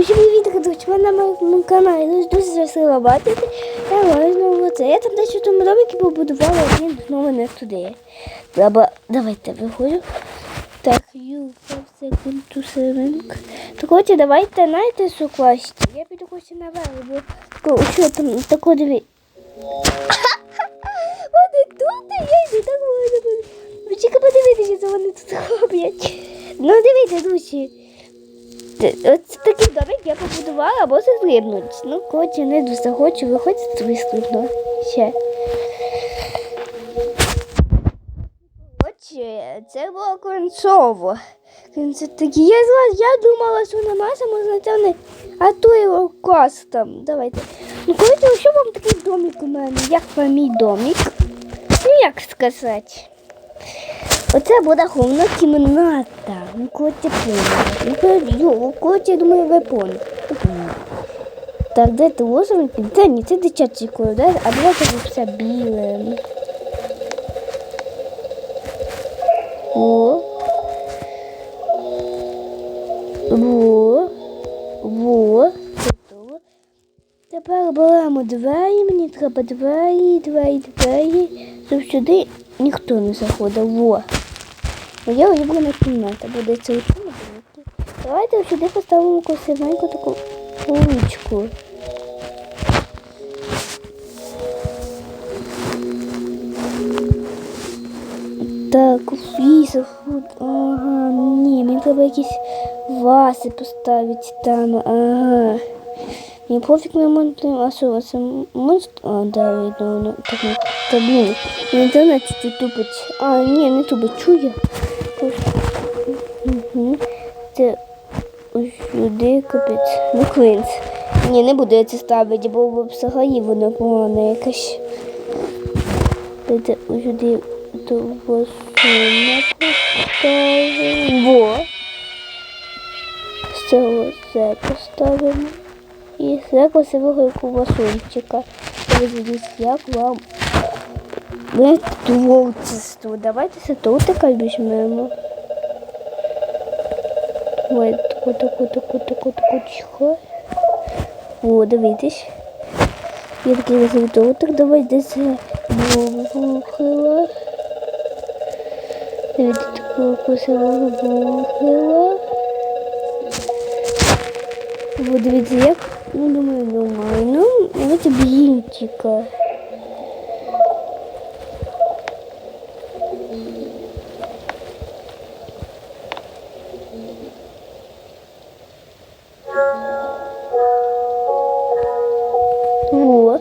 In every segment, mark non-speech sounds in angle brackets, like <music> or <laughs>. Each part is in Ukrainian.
Ось привіт, ви на моєму каналі дуже щаслива бачити. Я маю це. Я там у тому домикі побудувала, він знову не туди. Треба, давайте виходжу. Так, юка, секунду, секунду. Так от, давайте, знаєте, що. Я піду хоче наверх, бо тако, що там, тако диві. <laughs> Вони тут, а я йду так можу. Ви тільки подивіться, що вони тут роблять. Ну, дивіться, друзі. Ось такий домик я побудувала, або застрибнуть. Ну, коротше, не дуже хочу, виходить, вистрибну. Ще. Коротше, це було концово. Такі, я зла, я думала, що нема самозначальний, а то його клас там. Давайте. Ну, коротше, що вам такий домик у мене? Як вам мій домик? Ну, як сказати? Оце буде головна кімната. Ну, поняла. Ну, Котя, я думаю, ви поняли. Так, де ти лозунки? Це ні, це дитячий да? а давайте все біле. О. Во. Во. Готово. Тепер беремо двері, мені треба двері, двері, двері, щоб сюди ніхто не заходив. Во. Моя улюблена кімната буде це у цьому домикі. Давайте сюди поставимо красивеньку таку поличку. Так, віза, ага, ні, мені треба якісь вази поставити там, ага. Мені пофіг на що це монстр? А, да, видно, воно так, ну, та блін, інтернет чуть-чуть тупить. А, ні, не тупить, чує. Угу. Це сюди капець. Ну, клинц. Ні, не буду я це ставити, бо взагалі воно погано якесь. Це сюди до васуна поставимо. Во. Це поставимо. І красивого як у васунчика. Дивіться, як вам творчество. Давайте це тортика візьмемо. Ой, таку, таку, таку, таку, таку, чихо. О, дивитесь. Я такий розовий тортик, давай десь бухила. Дивіться, таку красивого бухила. О, дивіться, як, ну, думаю, думаю, ну, давайте блінчика. Во.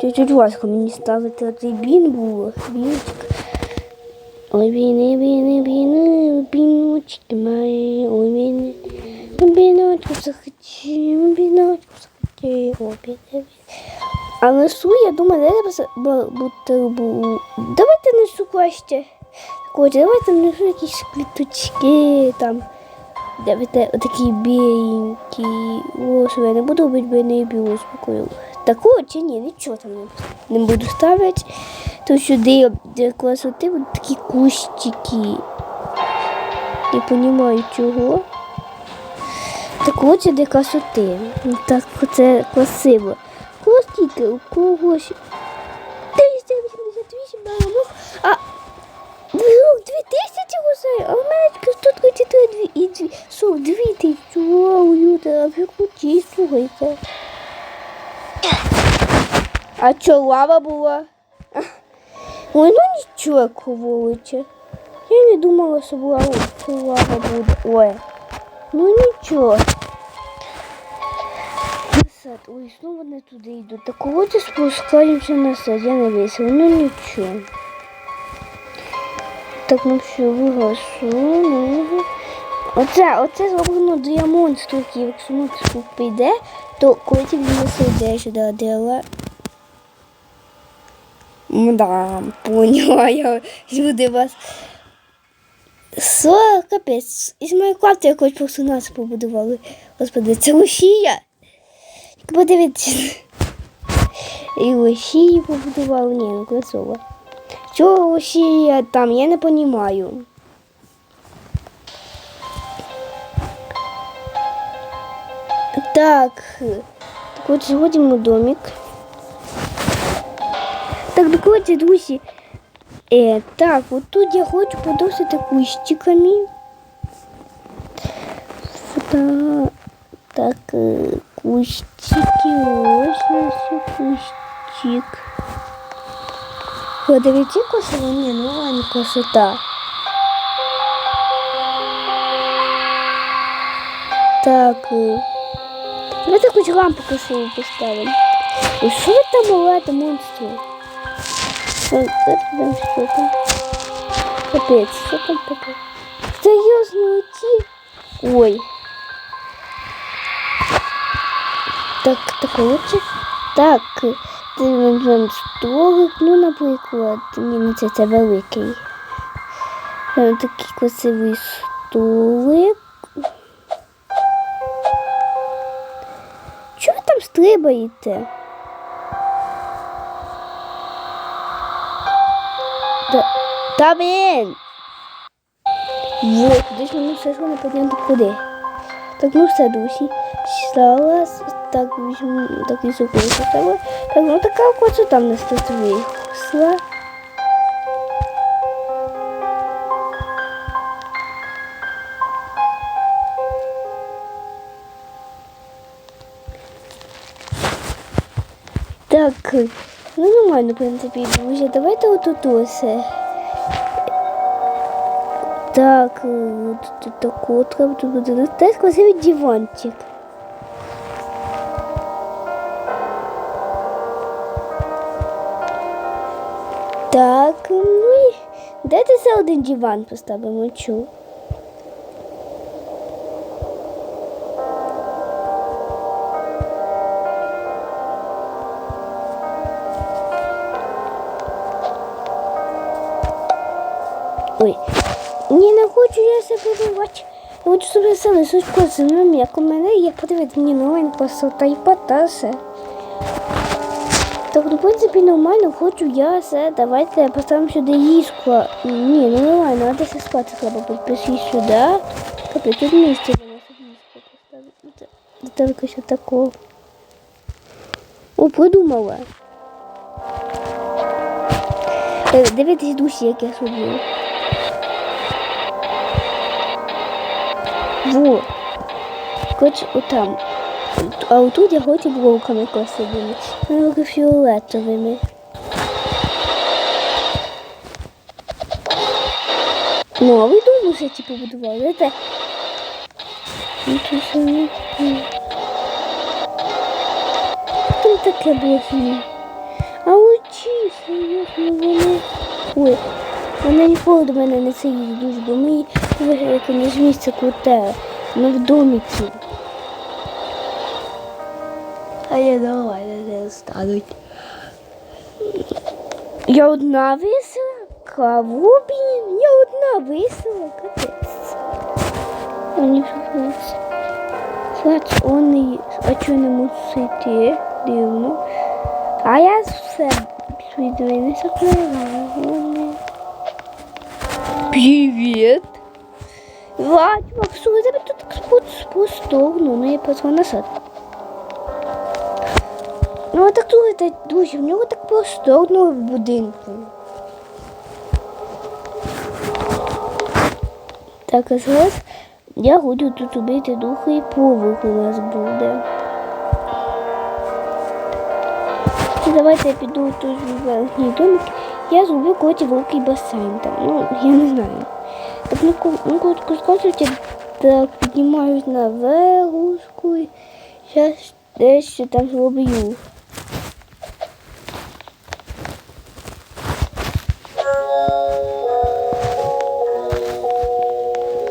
Чуть-чуть важко мені ставити оцей бін було. Бінчик. Ой, біни, біни, біни, біночки мої, ой, біни. Біночку біни, біни. А несу, я думаю, де бутербу. Давайте несу краще. Котя, давайте несу якісь квіточки там. Давайте отакі біленькі. Ось я не буду робити бійний білу спокою. Таку чи ні, нічого там не, не буду ставити. То сюди для красоти будуть такі кущики. Не розумію чого. Так от для красоти. Так це красиво. Костіки у когось. 388 баланок, а Вдруг 2000 гусей, а у мене 133 дві, і дві, 42 тисячі. Вау, Юта, а ви круті, слухайте. А що, лава була? Ой, ну нічого, коволича. Я не думала, що була лава буде. Ой, ну нічого. Насад, ой, знову не туди йду. Так ти спускаємося на сад, я не весело, ну нічого. Так, ну все. Ну. Оце, оце зроблено для монстрів. Якщо монстр піде, то коли він сюди сюди дела. Да, поняла я. <laughs> Люди вас. Со, капець. Із Майнкрафта якось персонаж побудували. Господи, це Росія. Як подивіться. І Росію побудували. Ні, ну красиво. Чого Росія там, я не розумію. Так. Так от зводимо домик. Так, давайте, друзі. Е, так, от тут я хочу подосити кущиками. Сюда. Так, е, кущики, ось ось кущик. Подивіться красиво? Ні, ну ладно, красота. Так. е, Давайте хоч лампу красиву поставимо. І що ви там малаєте, монстри? Що там, що там? Капець, що там таке? Серйозно, оті? Ой. Так, так, лучше. Так, ти нам столик, ну, наприклад. Ні, не це, це великий. Е, Такий красивий столик. Чого ви там стрибаєте? Та, та блін! Вот, десь мені все ж не куди. Так, ну все, друзі. Зараз так візьму сукой поставила. Так, ну така красота в нас тут вийшла. Так, ну нормально, в принципі, друзі. Давайте отут ось. Так, тут таку треба тут буде. Теж красивий диванчик. Так, ну і дайте ще один диван поставимо, чу. Ой, ні, не хочу я себе вбивати. Я хочу собі залишити козином, як у мене є. Подивіться, мені новенька красота і потаса. Так, ну, в принципі, нормально, хочу я все. Давайте поставимо сюди їжку. Ні, ну нормально, надо все спати треба підпишіть сюди. Капець, тут місце для нас їжку поставити. Це Тільки що такого. О, придумала. Е, Дивіться, душі, як я зроблю. Во. Хоч отам. А отут я хочу блоками красивими. Навіть фіолетовими. Ну, а ви думали, що ті побудували? Це... Там таке змі. А очі, серйозно, вони... Ой, вона ніколи до мене не заїде дуже, бо ми виглядаємо не з місця круте, ми в доміці. А я давай не стануть. Я одна висила? Кого, блін? Я одна висила, капець. Мені подобається. Слад, он і... А чого не можу сойти? Дивно. А я все свої двері закриваю. Привіт. Вать, Максу, я тебе тут спустовну, ну я позвоню назад. Ну, а так слухайте, друзі, в нього так просторно в будинку. Так, а зараз я буду тут убити духа і поверх у нас буде. І давайте я піду тут в верхній домик. Я зроблю коті великий басейн там. Ну, я не знаю. Так, ну, ку- ну котку скажете, так, піднімаюсь на верхушку і зараз дещо там зроблю.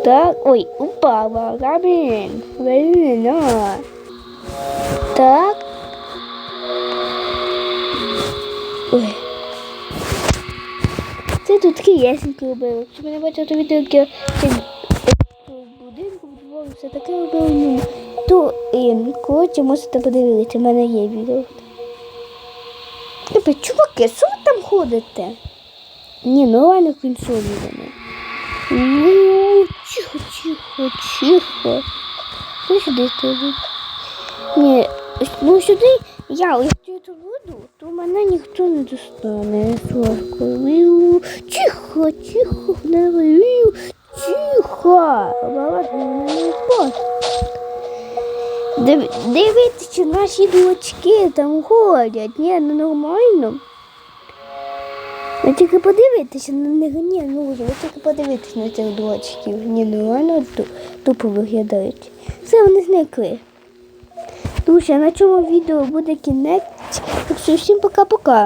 Так, ой, упала, камень, блин, Так. Ой. Це тут такі ясеньки робили. Якщо мене бачили, то відео, як я в будинку будували, все таке робили, ну, то е, коротше, можете подивитися, в мене є відео. Типу, чуваки, що ви там ходите? Ні, ну ладно, кінцо відомо. Ну, тихо, тихо, тихо. Ну, сюди тобі. Ні, ну сюди я ось тут буду, то мене ніхто не достане. Славко. Тихо, тихо, не вию. Тихо. Див, дивіться, наші дочки там ходять. Ні, ну нормально. Ви тільки подивитися на них, ні, ну ви тільки подивитися на цих дочків. Ні, нормально ту- тупо виглядають. Все, вони зникли. Друзі, на цьому відео буде кінець. Всім пока-пока.